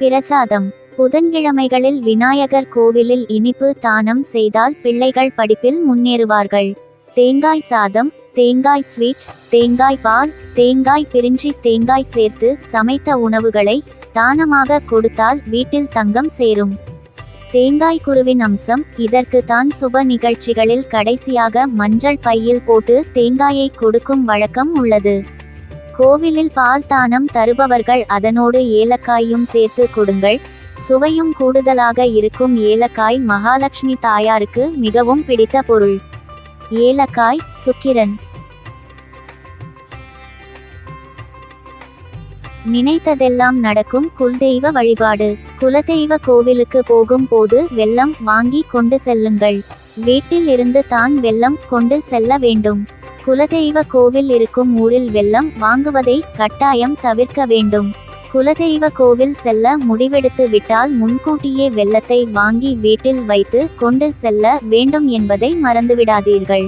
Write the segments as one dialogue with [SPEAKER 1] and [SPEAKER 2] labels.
[SPEAKER 1] பிரசாதம். புதன்கிழமைகளில் விநாயகர் கோவிலில் இனிப்பு தானம் செய்தால் பிள்ளைகள் படிப்பில் முன்னேறுவார்கள். தேங்காய் சாதம் தேங்காய் ஸ்வீட்ஸ் தேங்காய் பால் தேங்காய் பிரிஞ்சி தேங்காய் சேர்த்து சமைத்த உணவுகளை தானமாக கொடுத்தால் வீட்டில் தங்கம் சேரும். தேங்காய் குருவின் அம்சம் இதற்கு தான் சுப நிகழ்ச்சிகளில் கடைசியாக மஞ்சள் பையில் போட்டு தேங்காயை கொடுக்கும் வழக்கம் உள்ளது. கோவிலில் பால் தானம் தருபவர்கள் அதனோடு ஏலக்காயும் சேர்த்து கொடுங்கள். சுவையும் கூடுதலாக இருக்கும் ஏலக்காய் மகாலட்சுமி தாயாருக்கு மிகவும் பிடித்த பொருள். ஏலக்காய் சுக்கிரன். நினைத்ததெல்லாம் நடக்கும் குல்தெய்வ வழிபாடு. குலதெய்வ கோவிலுக்கு போகும் போது வெள்ளம் வாங்கி கொண்டு செல்லுங்கள். வீட்டில் இருந்து தான் வெள்ளம் கொண்டு செல்ல வேண்டும். குலதெய்வ கோவில் இருக்கும் ஊரில் வெள்ளம் வாங்குவதை கட்டாயம் தவிர்க்க வேண்டும். குலதெய்வ கோவில் செல்ல முடிவெடுத்து விட்டால் முன்கூட்டியே வெள்ளத்தை வாங்கி வீட்டில் வைத்து கொண்டு செல்ல வேண்டும் என்பதை மறந்துவிடாதீர்கள்.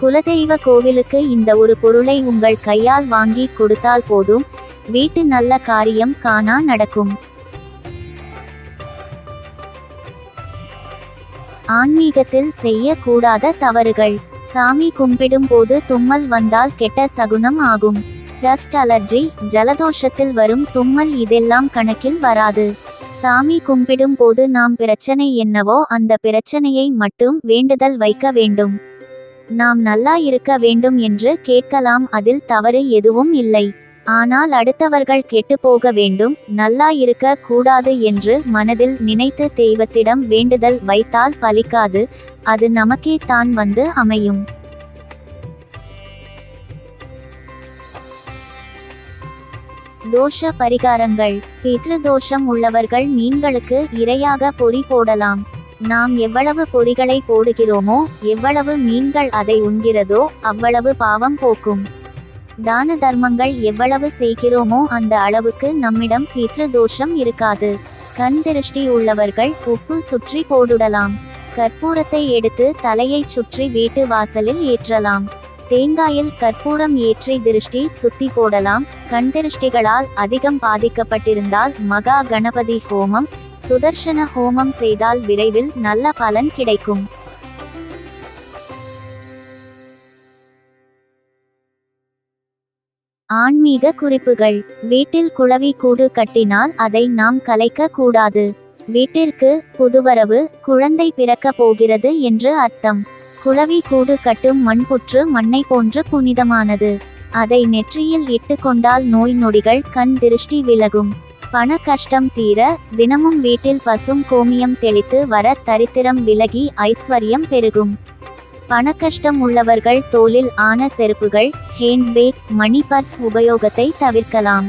[SPEAKER 1] குலதெய்வ கோவிலுக்கு இந்த ஒரு பொருளை உங்கள் கையால் வாங்கி கொடுத்தால் போதும். வீட்டு நல்ல காரியம் காணா நடக்கும். ஆன்மீகத்தில் செய்யக்கூடாத தவறுகள். சாமி கும்பிடும் போது தும்மல் வந்தால் கெட்ட சகுனம் ஆகும். டஸ்ட் அலர்ஜி ஜலதோஷத்தில் வரும் தும்மல் இதெல்லாம் கணக்கில் வராது. சாமி கும்பிடும் போது நாம் பிரச்சனை என்னவோ அந்த பிரச்சனையை மட்டும் வேண்டுதல் வைக்க வேண்டும். நாம் நல்லா இருக்க வேண்டும் என்று கேட்கலாம் அதில் தவறு எதுவும் இல்லை. ஆனால் அடுத்தவர்கள் கெட்டு போக வேண்டும் நல்லா இருக்க கூடாது என்று மனதில் நினைத்து தெய்வத்திடம் வேண்டுதல் வைத்தால் பலிக்காது அது நமக்கே தான் வந்து அமையும். தோஷ பரிகாரங்கள். பித்ரு தோஷம் உள்ளவர்கள் மீன்களுக்கு இரையாக பொறி போடலாம். நாம் எவ்வளவு பொறிகளை போடுகிறோமோ எவ்வளவு மீன்கள் அதை உண்கிறதோ அவ்வளவு பாவம் போக்கும். தான தர்மங்கள் எவ்வளவு செய்கிறோமோ அந்த அளவுக்கு நம்மிடம் பித்ரு தோஷம் இருக்காது. கண் திருஷ்டி உள்ளவர்கள் உப்பு சுற்றி போடுடலாம். கற்பூரத்தை எடுத்து தலையை சுற்றி வீட்டு வாசலில் ஏற்றலாம். தேங்காயில் கற்பூரம் ஏற்றி திருஷ்டி சுத்தி போடலாம். கண் திருஷ்டிகளால் அதிகம் பாதிக்கப்பட்டிருந்தால் மகா கணபதி ஹோமம் சுதர்ஷன ஹோமம் செய்தால் விரைவில் நல்ல பலன் கிடைக்கும். ஆன்மீக குறிப்புகள். வீட்டில் குளவி கூடு கட்டினால் அதை நாம் கலைக்க கூடாது. வீட்டிற்கு புதுவரவு குழந்தை பிறக்க போகிறது என்று அர்த்தம். குளவி கூடு கட்டும் மண்புற்று மண்ணை போன்று புனிதமானது. அதை நெற்றியில் இட்டுக்கொண்டால் நோய் நொடிகள் கண் திருஷ்டி விலகும். பண கஷ்டம் தீர தினமும் வீட்டில் பசும் கோமியம் தெளித்து வர தரித்திரம் விலகி ஐஸ்வர்யம் பெருகும். பணக்கஷ்டம் உள்ளவர்கள் தோலில் ஆன செருப்புகள் ஹேண்ட்பேக் மணி பர்ஸ் உபயோகத்தை தவிர்க்கலாம்.